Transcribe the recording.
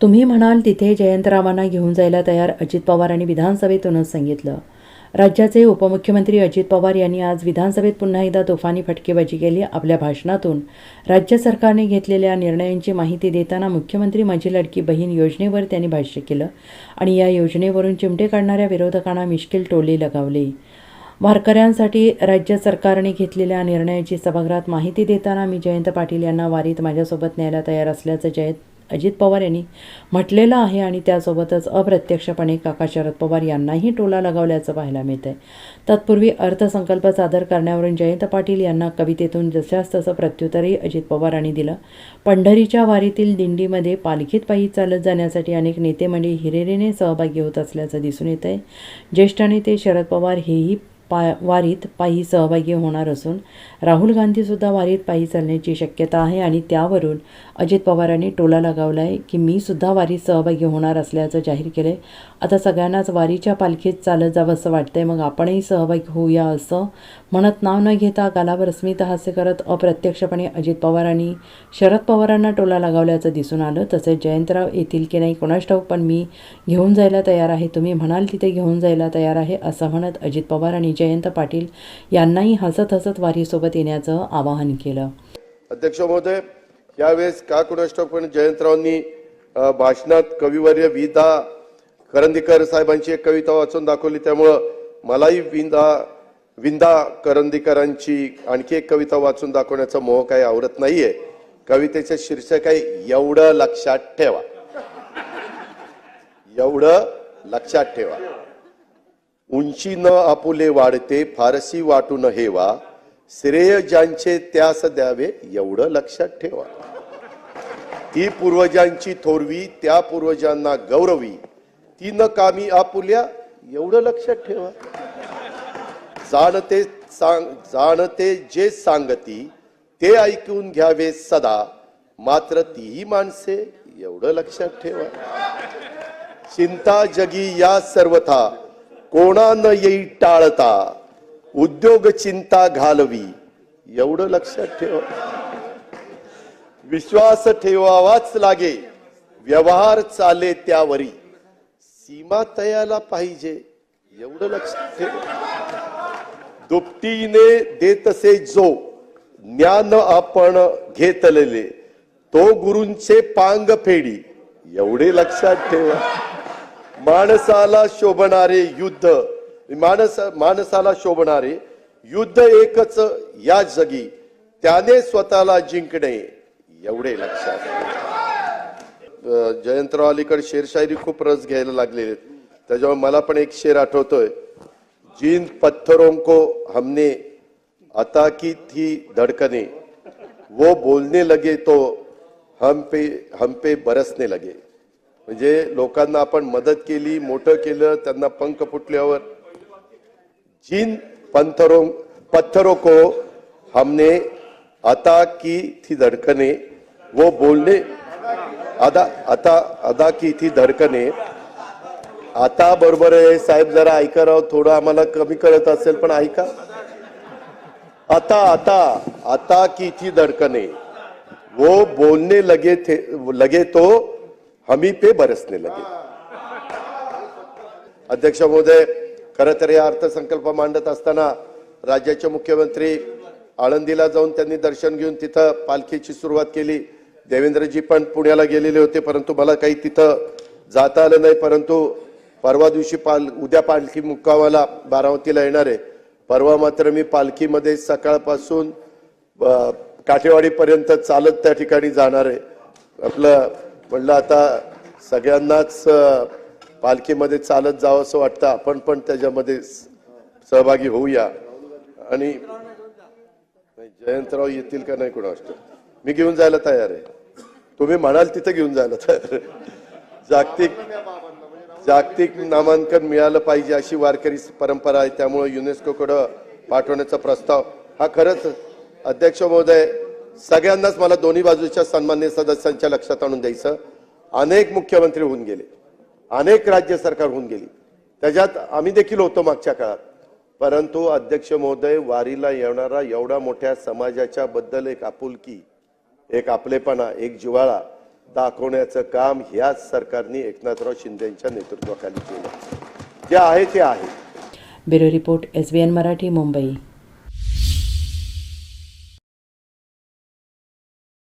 तुम्ही म्हणाल तिथे जयंतरावांना घेऊन जायला तयार अजित पवारांनी विधानसभेतूनच सांगितलं. राज्याचे उपमुख्यमंत्री अजित पवार यांनी आज विधानसभेत पुन्हा एकदा तोफानी फटकेबाजी केली. आपल्या भाषणातून राज्य सरकारने घेतलेल्या निर्णयांची माहिती देताना मुख्यमंत्री माझी लडकी बहीण योजनेवर त्यांनी भाष्य केलं आणि या योजनेवरून चिमटे काढणाऱ्या विरोधकांना मिश्किल टोले लगावली. वारकऱ्यांसाठी राज्य सरकारने घेतलेल्या निर्णयाची सभागृहात माहिती देताना मी जयंत पाटील यांना वारीत माझ्यासोबत न्यायला तयार असल्याचं जयंत अजित पवार यांनी म्हटलेलं आहे आणि त्यासोबतच अप्रत्यक्षपणे काका शरद पवार यांनाही टोला लगावल्याचं पाहायला मिळतंय. तत्पूर्वी अर्थसंकल्प सादर करण्यावरून जयंत पाटील यांना कवितेतून जशास तसं प्रत्युत्तरही अजित पवारांनी दिलं. पंढरीच्या वारीतील दिंडीमध्ये पालखीत पायी चालत जाण्यासाठी अनेक नेते मंडळी हिरेरीने सहभागी होत असल्याचं दिसून येत आहे ज्येष्ठ नेते शरद पवार हेही पा वारीत पायी सहभागी होणार असून राहुल गांधीसुद्धा वारीत पायी चालण्याची शक्यता आहे आणि त्यावरून अजित पवारांनी टोला लगावला आहे की मी सुद्धा वारीत सहभागी होणार असल्याचं जाहीर केलं आहे आता सगळ्यांनाच वारीच्या पालखीत चालत जावं असं वाटतंय मग आपणही सहभागी होऊया असं म्हणत नाव न घेता गालावर स्मित हास्य करत अप्रत्यक्षपणे अजित पवारांनी शरद पवारांना टोला लगावल्याचं दिसून आलं. तसेच जयंतराव येतील की नाही कोणास ठाऊक पण मी घेऊन जायला तयार आहे. तुम्ही म्हणाल तिथे घेऊन जायला तयार आहे असं म्हणत अजित पवार आणि जयंत पाटील यांनाही हसत हसत वारीसोबत येण्याचं आवाहन केलं. अध्यक्ष महोदय यावेळेस का कुणाष्ट पण जयंतरावांनी भाषणात कविवर्य विदा करंदीकर साहेबांची एक कविता वाचून दाखवली त्यामुळं मलाही विंदा विंदा करंदीकरांची आणखी एक कविता वाचून दाखवण्याचा मोह काही आवडत नाहीये. कवितेचे शीर्षक आहे एवढं लक्षात ठेवा. एवढं लक्षात ठेवा. उंची न आपुले वाढते फारसी वाटून हेवा. श्रेय ज्यांचे त्यास द्यावे एवढं लक्षात ठेवा. ती पूर्वजांची थोरवी त्या पूर्वजांना गौरवी. ती न कामी आपुल्या एवढं लक्षात ठेवा. जाणते सांग जाणते जे सांगती ते ऐकून घ्यावे सदा. मात्र तीही माणसे एवढं लक्षात ठेवा. चिंता जगी या सर्वथा. कोणा न येई टाळता? उद्योग चिंता घालवी. एवढं लक्षात ठेवा. विश्वास ठेवावाच लागे. व्यवहार चाले त्यावरी. सीमा तयाला पाहिजे. एवढं लक्षात ठेवा. दुपटीने देतसे जो. ज्ञान आपण घेतलेले. तो गुरूंचे पांग फेडी. एवढे लक्षात ठेवा. माणसाला शोभणारे युद्ध माणस माणसाला शोभणारे युद्ध एकच या जगी. त्याने स्वतःला जिंकणे एवढे लक्षात जयंतराव अलीकडे शेरशायरी खूप रस घ्यायला लागलेले आहेत. त्याच्यामुळे मला पण एक शेर आठवतोय. जिन पत्थरों को हमने आता की थी धड़कने. वो बोलने लगे तो हम पे हम पे बरसने लगे. म्हणजे लोकांना आपण मदत केली मोठं केलं त्यांना पंख फुटल्यावर. जिन पंथरो पत्थरों को हमने आता की थी धड़कने वो बोलने अदा आता अदा की थी धडकने। आता बरोबर आहे साहेब जरा ऐका राव थोडं आम्हाला कमी कळत असेल पण ऐका. आता आता आता की थी धडकने। वो बोलने लगे थे लगे तो हमी पे बरसने लगे। अध्यक्ष महोदय खर तर या अर्थसंकल्प मांडत असताना राज्याचे मुख्यमंत्री आळंदीला जाऊन त्यांनी दर्शन घेऊन तिथं पालखीची सुरुवात केली. देवेंद्रजी पण पुण्याला गेलेले होते परंतु मला काही तिथं जाता आलं नाही परंतु परवा दिवशी पाल उद्या पालखी मुक्कामाला बारामतीला येणार आहे. परवा मात्र मी पालखीमध्ये सकाळपासून काठेवाडीपर्यंत चालत त्या ठिकाणी जाणार आहे. आपलं म्हणलं आता सगळ्यांनाच पालखीमध्ये चालत जावं असं वाटतं. आपण पण त्याच्यामध्ये स- सहभागी होऊया. आणि जयंतराव येतील का नाही कोणा मी घेऊन जायला तयार आहे. तुम्ही म्हणाल तिथं घेऊन जायला तयार आहे. जागतिक जागतिक नामांकन मिळालं पाहिजे अशी वारकरी परंपरा आहे. त्यामुळे युनेस्कोकडं पाठवण्याचा प्रस्ताव हा खरंच अध्यक्ष महोदय सगळ्यांनाच मला दोन्ही बाजूच्या सन्मान्य सदस्यांच्या लक्षात आणून द्यायचं. अनेक मुख्यमंत्री होऊन गेले. अनेक राज्य सरकार होऊन गेली. त्याच्यात आम्ही देखील होतो मागच्या काळात. परंतु अध्यक्ष महोदय वारीला येणारा एवढा मोठ्या समाजाच्या बद्दल एक आपुलकी एक आपलेपणा एक जिव्हाळा दाखवण्याचं काम ह्याच सरकारने एकनाथराव शिंदेच्या नेतृत्वाखाली केलं. जे आहे ते आहे. Bureau report S B N Marathi Mumbai.